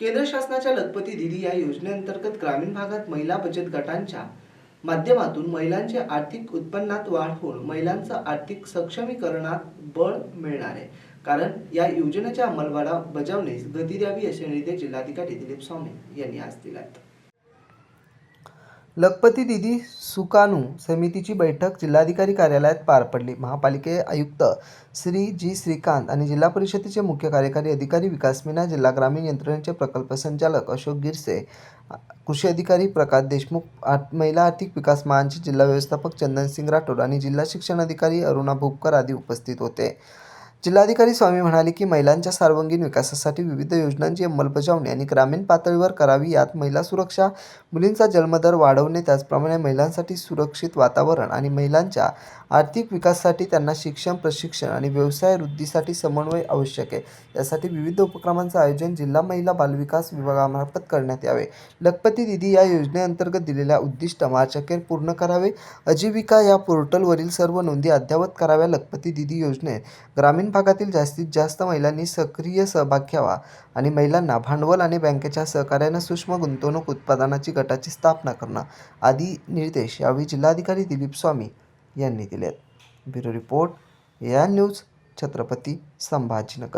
केंद्र शासनाच्या लखपती दिदी या योजनेअंतर्गत ग्रामीण भागात महिला बचत गटांच्या माध्यमातून महिलांचे आर्थिक उत्पन्नात वाढ होऊन महिलांचं आर्थिक सक्षमीकरणात बळ मिळणार आहे. कारण या योजनेच्या अंमलबजावणीस गती द्यावी असे निर्देश जिल्हाधिकारी दिलीप स्वामी यांनी आज दिले आहेत लखपती दिदी सुकाणू समितीची बैठक जिल्हाधिकारी कार्यालयात पार पडली. महापालिके आयुक्त श्री जी श्रीकांत आणि जिल्हा परिषदेचे मुख्य कार्यकारी अधिकारी विकास मीना जिल्हा ग्रामीण यंत्रणेचे प्रकल्प संचालक अशोक गिरसे कृषी अधिकारी प्रकाश देशमुख महिला आर्थिक विकास महांचे जिल्हा व्यवस्थापक चंदन सिंग राठोड आणि जिल्हा शिक्षण अधिकारी अरुणा भूपकर आदी उपस्थित होते. जिल्हाधिकारी स्वामी म्हणाले की महिलांच्या सर्वांगीण विकासासाठी विविध योजनांची अंमलबजावणी आणि ग्रामीण पातळीवर करावी यात महिला सुरक्षा मुलींचा जन्मदर वाढवणे त्याचप्रमाणे महिलांसाठी सुरक्षित वातावरण आणि महिलांच्या आर्थिक विकासासाठी त्यांना शिक्षण प्रशिक्षण आणि व्यवसाय वृद्धीसाठी समन्वय आवश्यक आहे. यासाठी विविध उपक्रमांचं आयोजन जिल्हा महिला बालविकास विभागामार्फत करण्यात यावे. लखपती दिदी या योजनेअंतर्गत दिलेल्या उद्दिष्ट मार्च अखेर पूर्ण करावे. आजीविका या पोर्टलवरील सर्व नोंदी अद्ययावत कराव्या लखपती दिदी योजनेत ग्रामीण भागातील जास्तीत जास्त महिलांनी सक्रिय सहभाग घ्यावा आणि महिलांना भांडवल आणि बँकेच्या सहकार्यानं सूक्ष्म गुंतवणूक उत्पादनाची गटाची स्थापना करणं आदी निर्देश यावेळी जिल्हाधिकारी दिलीप स्वामी यांनी दिले ब्युरो रिपोर्ट या न्यूज छत्रपती संभाजीनगर.